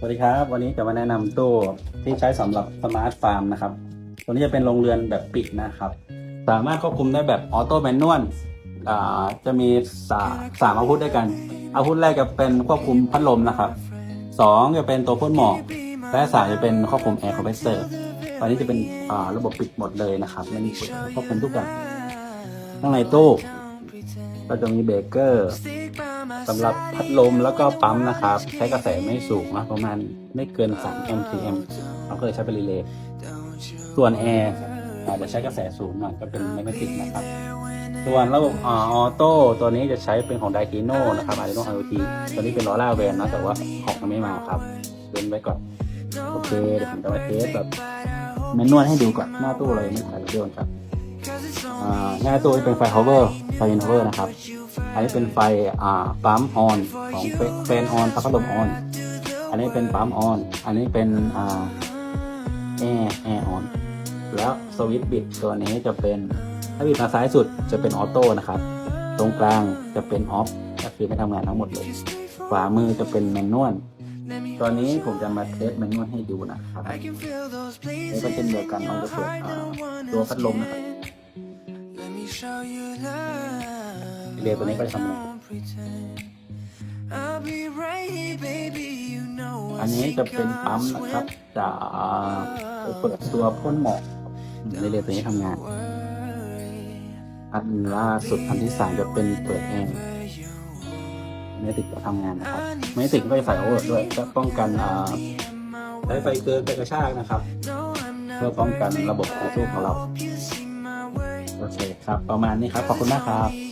สวัสดีครับ วันนี้จะมาแนะนำตู้ที่ใช้สำหรับสมาร์ทฟาร์มนะครับ ตัวนี้จะเป็นโรงเรือนแบบปิดนะครับ สามารถควบคุมได้แบบออโต้แมนนวลจะมีสาสามอาวุธด้วยกัน อาวุธแรกจะเป็นควบคุมพัดลมนะครับสองจะเป็นตัวพ่นหมอกและสามจะเป็นควบคุมแอร์คอมเพรสเซอร์ตอนนี้จะเป็นระบบปิดหมดเลยนะครับไม่มีควบคุมทุกอย่างข้างในตู้ ก็จะมีเบรกเกอร์สำหรับพัดลมแล้วก็ปั๊มนะครับ ใช้กระแสไม่สูงนะประมาณไม่เกิน 3 MCM เราก็เลยใช้เป็นรีเลย์ส่วนแอร์อาจจะใช้กระแสสูงหน่อยก็เป็นแมกเนติกนะครับ ส่วนระบบออโต้ตัวนี้จะใช้เป็นของไดกิโนนะครับไดกิโนไอโอทีตัวนี้เป็นล้อร่าแวนนะแต่ว่าของยังไม่มาครับเว้นไว้ก่อนโอเคเดี๋ยวผมจะมาเทสแบบแมนนวลให้ดูก่อนหน้าตู้เลยไม่ถ่ายเดียวครับหน้าตู้เป็นไฟ power ไฟ power นะครับ อันนี้เป็นไฟอ่าปั๊มออนของแฟนออนพัดลมออน อันนี้เป็นปั๊มออน อันนี้เป็นอ่าแอร์แอร์ออน แล้วสวิตช์บิดตัวนี้จะเป็นถ้าบิดมาซ้ายสุดจะเป็นออโต้นะครับ ตรงกลางจะเป็นออฟก็คือไม่ทำงานทั้งหมดเลย ขวามือจะเป็นแมนนวลตอนนี้ผมจะมาเทสแมนนวลให้ดูนะครับนี่ก็เช่นเดียวกันเราจะเปิดตัวพัดลมนะครับ เรียตัวนี้ก็จะทำงานอันนี้จะเป็นปั๊มนะครับ จะเปิดตัวพ่นหมอกในเรียตัวนี้ทำงาน อันล่าสุดอันที่สามจะเป็นเปิดแอร์ไม่ติดจะทำงานนะครับไม่ติดก็จะใส่โอเวอร์ด้วยจะป้องกันอ่าใช้ไฟเกินไฟกระชากนะครับ เพื่อป้องกันระบบของตู้ของเรา ครับ ประมาณนี้ครับ ขอบคุณมากครับ